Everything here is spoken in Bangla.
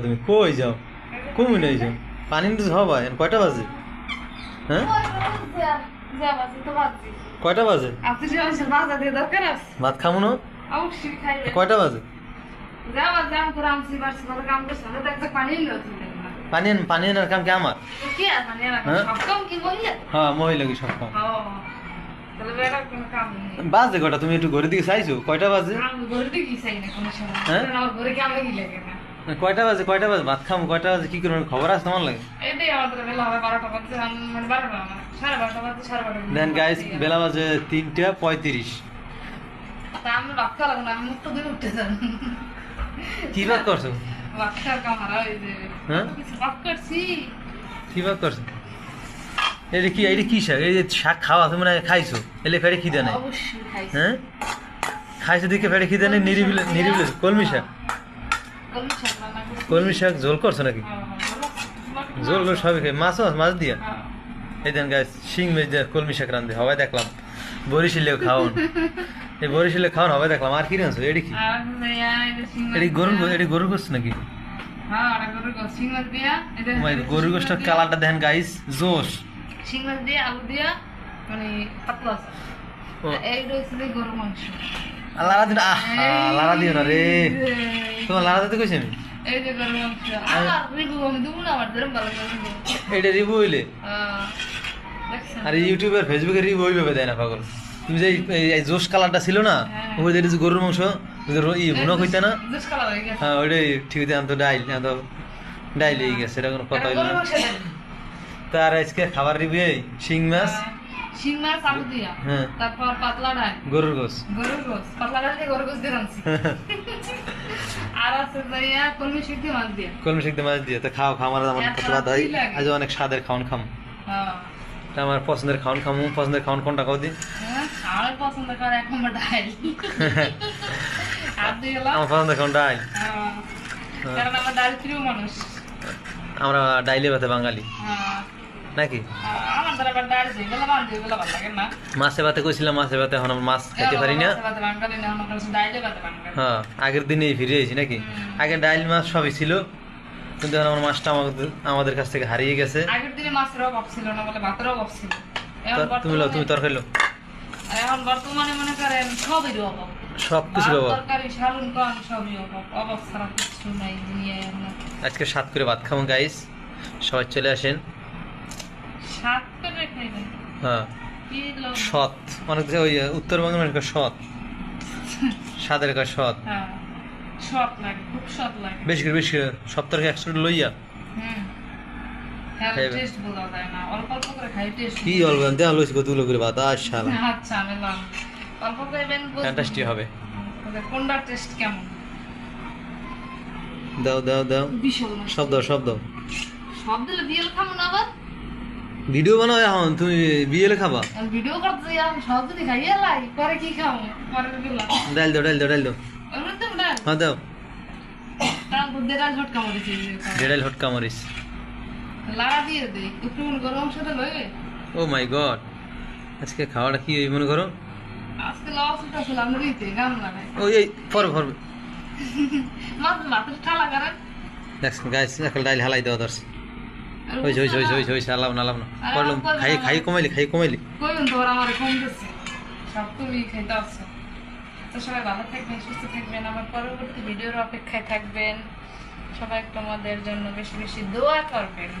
তুমি কই যাও? নাই যাও? পানি তো হবা? কয়টা বাজে? হ্যাঁ? কয়টা বাজে? ভাত খামো না? কয়টা বাজে? কাম করছে না দেখতে পানি পানি আনার কাম কি আমার? হ্যাঁ? মহিলা হ্যাঁ কি সব কাম? বাজে কটা? তুমি একটু ঘরের দিকে চাইছো? কয়টা বাজে? ঘরে হ্যাঁ? কয়টা বাজে কয়টা বাজে? ভাত খামো কয়টা বাজে? কি করব খবর আছে তোমার লাগে? আম- মানে দেন গাইস বেলা বাজে তিনটা পঁয়ত্রিশ। কি ভাত করছ? হ্যাঁ? কি ভাত করছ? এটা কি এটা কি শাক? এই যে শাক খাওয়া তুমি না খাইছো? এলে ফেরে খিদে নাই। হ্যাঁ? খাইছো দিকে ফেরে খিদে নেই? নিরিবিলে নিরিবিলে কলমি শাক? কলমি শাক ঝোল করছ নাকি? হ্যাঁ, হ্যাঁ, ভালো। ঝোল সবই খাই। মাছ মাছ দিয়া? হ্যাঁ। এই দেন গাছ শিং মেজ কলমি শাক রান্ধে হবাই দেখলাম। বরিশিলেও খাওয়ান এই বরিশিলে খাওয়ান হবাই দেখলাম। আর কি রাঁধছো? এটি কি? এটি গরুর দিয়া- এটি গরুর গোস নাকি? হ্যাঁ, গরুর গোসটার কালারটা দেখেন গাইস জোশ। শিং মাছ দিয়া, আলু দিয়া, মানে পাতলা লারা দিন আহ লারা দিও না রে। তোমার লারা দিতে কইছি আমি রিবু। এটা রিভিউ হইলে? ইউটিউবে আর ফেসবুকে রিভিউ দেয় না পাগল। তুমি যে এই- জোশ কালারটা ছিল না হ্যাঁ। ওই যে গরুর মাংস ই ভুনো কইতে না? হয়ে। হ্যাঁ ওইটাই ঠিক আছে আমি তো ডাইল আমি তো ডাইল হয়ে গেছে এটা কোনো কথা হইল না। তার আজকে খাবার রিভিউ এই শিং মাছ শিং মাছ আলু দিয়া। হ্যাঁ। তারপর পাতলা ডাল। গরুর গোস গরুর গোস পাতলা ডাল দিয়ে গরুর গোস দিয়ে রাঁধছি। আর আছে যাইয়া কলমি সিদ্ধি মাছ দিয়ে। কলমি শিখতে মাছ দিয়ে। তো খাও খাও আমার আমার এত কত বাদ কি লাগে? আজ অনেক স্বাদের খাওয়ান খাম। হ্যাঁ। তা আমার পছন্দের খাওয়ান খামু পছন্দের খাওয়ান কোনটা খাও দি? হ্যাঁ, আমার এক নম্বর ডাল। আর আমার পছন্দের হ্যাঁ, কারণ আমার ডাল প্রিয় মানুষ। আমরা ডাইলে ভাতে বাঙালি। হ্যাঁ, নাকি? মাছে ভাতে কইছিলাম, মাছে ভাতে এখন মাছ খেতে পারি না। হ্যাঁ আগের দিনেই ফিরে এসেছি নাকি। আগে ডাইল মাছ সবই ছিল, কিন্তু এখন আমার মাছটা আমাদের আমাদের কাছ থেকে হারিয়ে গেছে। আগের দিনে মাছের অভাব ছিল না বলে ভাতের অভাব ছিল তুমি লো তুমি তরকারি লো এখন বর্তমানে মনে করেন সবই অভাব। সব কিছু বাবা তরকারি সবই অভাব অভাব কিছু নাই দুনিয়ায় আজকে সাত করে ভাত খাব গাইস সবাই চলে আসেন। হ্যাঁ। সৎ। অনেক ওই উত্তরবঙ্গের মানুষ সৎ। স্বাদের কয় সৎ। হ্যাঁ। সৎ লাগে খুব সৎ লাগে। বেশি করে বেশি করে। সপ্তাহে একশো লইয়া। হ্যাঁ কি অল্প দেওয়া লইছি কতগুলো করে? ভাত আচ্ছা অল্প ফ্যান্টাস্টি হবে। কোনটা টেস্ট কেমন? দাও দাও দাও। সব দাও সব দাও। সব দিলে বিয়েল খাব না আবার? ভিডিও বানাও এখন তুমি বিয়েলে খাবা? ভিডিও করতে সব যদি খাইয়ে লাই পরে কি খাব? পরে দিলাম ডাইল দাও ডাইল দাও ডাইল দাও। ডাল। হ্যাঁ দাও। ডাল ঝটকা মরেছে ডেডাইল হটকা মরিস লাড়া দিয়ে দে একটু গরম অংশটা লয়ে ও মাই গড। আজকে খাওয়াটা কি এই মনে করো? আজকে লস উঠা ছিলাম রিতে গাম লাগাই ওই এই পর পর। মাছ মাথা ঠালা করেন দেখছেন গাইস এখন ডাইল হালাই দেওয়া দর্শ আলাম না আলাম না খাই খাই কমাইলি খাই কমাইলি। আমার সব তুমি খাইতে তো সবাই ভালো থাকবেন সুস্থ থাকবেন আমার পরবর্তী ভিডিওর অপেক্ষায় থাকবেন। সবাই তোমাদের জন্য বেশি বেশি দোয়া করবেন।